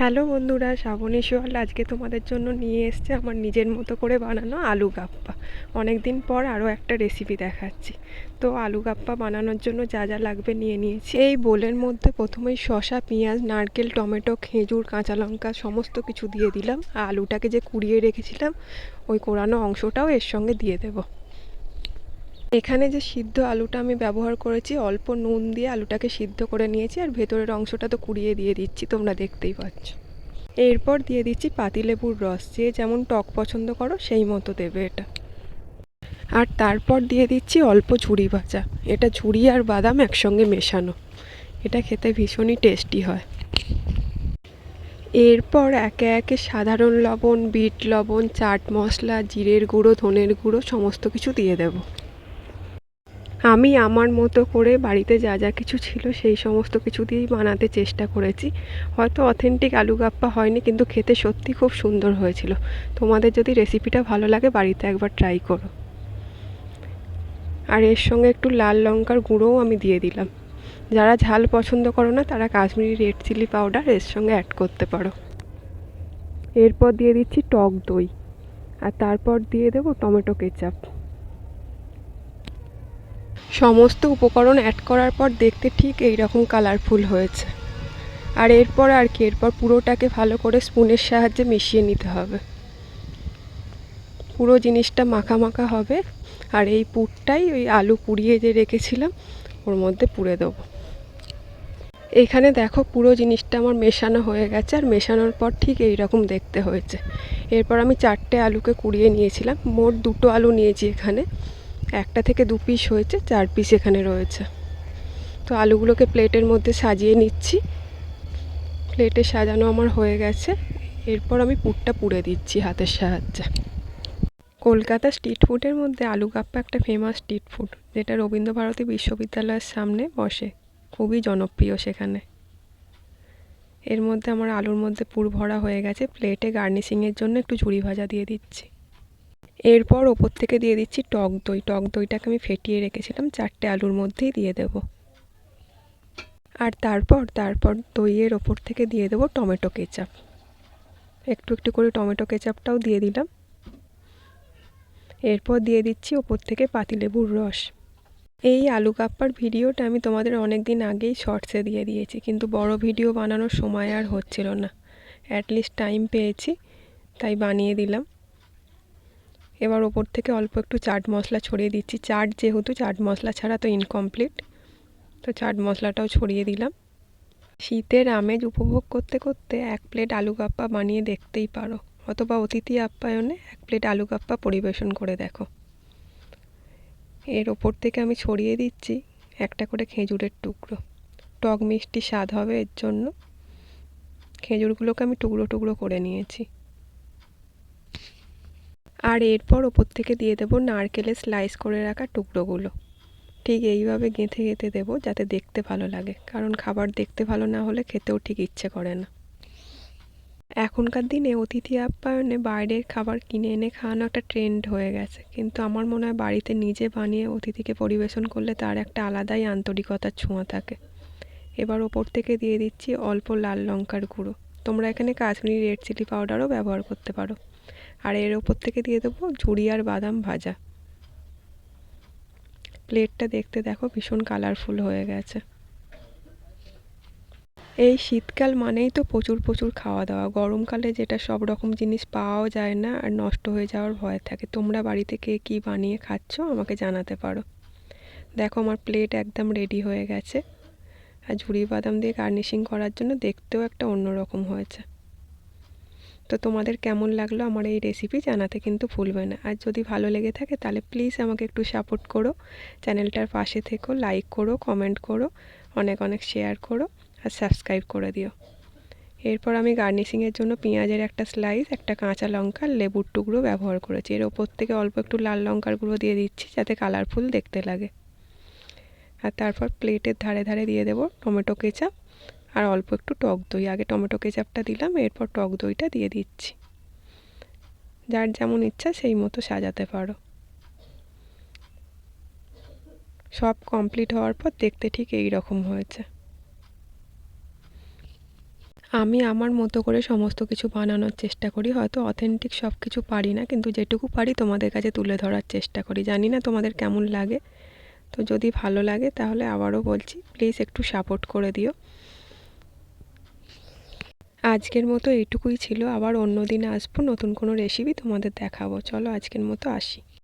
Hello বন্ধুরা, শ্রাবণী সোয়াল আজকে তোমাদের জন্য নিয়ে এসছে আমার নিজের মতো করে বানানো আলু গাপ্পা। অনেক দিন পর আরও একটা রেসিপি দেখাচ্ছি। তো আলু গাপ্পা বানানোর জন্য যা যা লাগবে নিয়ে নিয়েছি। এই বোলের মধ্যে প্রথমেই শসা, পেঁয়াজ, নারকেল, টমেটো, খেজুর, কাঁচা লঙ্কা সমস্ত কিছু দিয়ে দিলাম। আলুটাকে যে কুড়িয়ে রেখেছিলাম, ওই কোরানো অংশটাও এর সঙ্গে দিয়ে দেবো। এখানে যে সিদ্ধ আলুটা আমি ব্যবহার করেছি, অল্প নুন দিয়ে আলুটাকে সিদ্ধ করে নিয়েছি আর ভেতরের অংশটা তো কুড়িয়ে দিয়ে দিচ্ছি, তোমরা দেখতেই পাচ্ছ। এরপর দিয়ে দিচ্ছি পাতিলেবুর রস, যে যেমন টক পছন্দ করো, সেই মতো দেবে এটা। আর তারপর দিয়ে দিচ্ছি অল্প ঝুড়ি ভাজা, এটা ঝুড়ি আর বাদাম একসঙ্গে মেশানো, এটা খেতে ভীষণই টেস্টি হয়। এরপর একে একে সাধারণ লবণ, বিট লবণ, চাট মশলা, জিরের গুঁড়ো, ধনের গুঁড়ো, সমস্ত কিছু দিয়ে দেবো। আমি আমার মতো করে বাড়িতে যা যা কিছু ছিল সেই সমস্ত কিছু দিয়েই বানাতে চেষ্টা করেছি। হয়তো অথেন্টিক আলু গাপ্পা হয়নি, কিন্তু খেতে সত্যি খুব সুন্দর হয়েছিল। তোমাদের যদি রেসিপিটা ভালো লাগে, বাড়িতে একবার ট্রাই করো। আর এর সঙ্গে একটু লাল লঙ্কার গুঁড়োও আমি দিয়ে দিলাম। যারা ঝাল পছন্দ করো না, তারা কাশ্মীরি রেড চিলি পাউডার এর সঙ্গে অ্যাড করতে পারো। এরপর দিয়ে দিচ্ছি টক দই। আর তারপর দিয়ে দেবো টমেটো কেচাপ। সমস্ত উপকরণ অ্যাড করার পর দেখতে ঠিক এই রকম কালারফুল হয়েছে। আর এরপর আর কি, এরপর পুরোটাকে ভালো করে স্পুনের সাহায্যে মিশিয়ে নিতে হবে। পুরো জিনিসটা মাখা মাখা হবে, আর এই পুরটাই ওই আলু পুড়িয়ে যে রেখেছিলাম, ওর মধ্যে পুড়ে দেবো। এখানে দেখো পুরো জিনিসটা আমার মেশানো হয়ে গেছে, আর মেশানোর পর ঠিক এই রকম দেখতে হয়েছে। এরপর আমি চারটে আলুকে কুড়িয়ে নিয়েছিলাম, মোট দুটো আলু নিয়েছি এখানে। একটা থেকে দু পিস হয়েছে, চার পিস এখানে রয়েছে। তো আলুগুলোকে প্লেটের মধ্যে সাজিয়ে নিচ্ছি। প্লেটে সাজানো আমার হয়ে গেছে। এরপর আমি পুরটা পুড়ে দিচ্ছি হাতের সাহায্যে। কলকাতা স্ট্রিট ফুডের মধ্যে আলু গাপ্পা একটা ফেমাস স্ট্রিট ফুড, যেটা রবীন্দ্রভারতী বিশ্ববিদ্যালয়ের সামনে বসে। খুবই জনপ্রিয় সেখানে। এর মধ্যে আমার আলুর মধ্যে পুর ভরা হয়ে গেছে। প্লেটে গার্নিশিংয়ের জন্য একটু ঝুড়ি ভাজা দিয়ে দিচ্ছি। এরপর ওপর থেকে দিয়ে দিচ্ছি টক দই। টক দইটাকে আমি ফেটিয়ে রেখেছিলাম, চারটে আলুর মধ্যেই দিয়ে দেব। আর তারপর তারপর দইয়ের ওপর থেকে দিয়ে দেবো টমেটো কেচাপ। একটু একটু করে টমেটো কেচাপটাও দিয়ে দিলাম। এরপর দিয়ে দিচ্ছি ওপর থেকে পাতিলেবুর রস। এই আলু কাপ্পার ভিডিওটা আমি তোমাদের অনেক দিন আগেই শর্টসে দিয়ে দিয়েছি, কিন্তু বড় ভিডিও বানানোর সময় আর হচ্ছিল না। অ্যাটলিস্ট টাইম পেয়েছি, তাই বানিয়ে দিলাম। এবার ওপর থেকে অল্প একটু চাট মশলা ছড়িয়ে দিচ্ছি। চাট যেহেতু, চাট মশলা ছাড়া তো ইনকমপ্লিট তো চাট মশলাটাও ছড়িয়ে দিলাম। শীতের আমেজ উপভোগ করতে করতে এক প্লেট আলু কাপ্পা বানিয়ে দেখতেই পারো। অথবা অতিথি আপ্যায়নে এক প্লেট আলু কাপ্পা পরিবেশন করে দেখো। এর ওপর থেকে আমি ছড়িয়ে দিচ্ছি একটা করে খেজুরের টুকরো। টক মিষ্টি স্বাদ হবে এর জন্য। খেজুরগুলোকে আমি টুকরো টুকরো করে নিয়েছি। আর এরপর ওপর থেকে দিয়ে দেবো নারকেলের স্লাইস করে রাখা টুকরোগুলো। ঠিক এইভাবে গেঁথে গেঁথে দেবো যাতে দেখতে ভালো লাগে। কারণ খাবার দেখতে ভালো না হলে খেতেও ঠিক ইচ্ছে করে না। এখনকার দিনে অতিথি আপ্যায়নে বাইরের খাবার কিনে এনে খাওয়ানো একটা ট্রেন্ড হয়ে গেছে। কিন্তু আমার মনে হয় বাড়িতে নিজে বানিয়ে অতিথিকে পরিবেশন করলে তার একটা আলাদাই আন্তরিকতার ছোঁয়া থাকে। এবার ওপর থেকে দিয়ে দিচ্ছি অল্প লাল লঙ্কার গুঁড়ো। তোমরা এখানে কাশ্মীরি রেড চিলি পাউডারও ব্যবহার করতে পারো। আর এর ওপর থেকে দিয়ে দেবো ঝুড়ি আর বাদাম ভাজা। প্লেটটা দেখতে দেখো ভীষণ কালারফুল হয়ে গেছে। এই শীতকাল মানেই তো প্রচুর প্রচুর খাওয়া দাওয়া। গরমকালে যেটা সব রকম জিনিস পাওয়াও যায় না আর নষ্ট হয়ে যাওয়ার ভয় থাকে। তোমরা বাড়িতে কে কী বানিয়ে খাচ্ছ আমাকে জানাতে পারো। দেখো আমার প্লেট একদম রেডি হয়ে গেছে। আর ঝুড়ি বাদাম দিয়ে গার্নিশিং করার জন্য দেখতেও একটা অন্যরকম হয়েছে। তো তোমাদের কেমন লাগল আমার এই রেসিপি জানাতে কিন্তু ভুলবে না। আর যদি ভালো লেগে থাকে তাহলে প্লিজ আমাকে একটু সাপোর্ট করো। চ্যানেলটার পাশে থেকো লাইক করো কমেন্ট করো, অনেক অনেক শেয়ার করো আর সাবস্ক্রাইব করে দিও। এরপর আমি গার্নিশিংয়ের জন্য পেঁয়াজের একটা স্লাইস একটা কাঁচা লঙ্কা, লেবুর টুকরো ব্যবহার করেছি। এর ওপর থেকে অল্প একটু লাল লঙ্কার গুঁড়ো দিয়ে দিচ্ছি যাতে কালারফুল দেখতে লাগে। আর তারপর প্লেটের ধারে ধারে দিয়ে দেবো টমেটো কেচাপ আর অল্প একটু টক দই। আগে টমেটো কেচাপটা দিলাম, এরপর টক দইটা দিয়ে দিচ্ছি। যার যেমন ইচ্ছা সেই মতো সাজাতে পারো। সব কমপ্লিট হওয়ার পর দেখতে ঠিক এই রকম হয়েছে। আমি আমার মতো করে সমস্ত কিছু বানানোর চেষ্টা করি, হয়তো অথেন্টিক সব কিছু পারি না, কিন্তু যেটুকু পারি তোমাদের কাছে তুলে ধরার চেষ্টা করি। জানি না তোমাদের কেমন লাগে। তো যদি ভালো লাগে তাহলে আবারও বলছি প্লিজ একটু সাপোর্ট করে দিও। আজকের মতো এইটুকুই ছিল। আবার অন্য দিনে আসব, নতুন কোনো রেসিপি তোমাদের দেখাবো। চলো আজকের মতো আসি।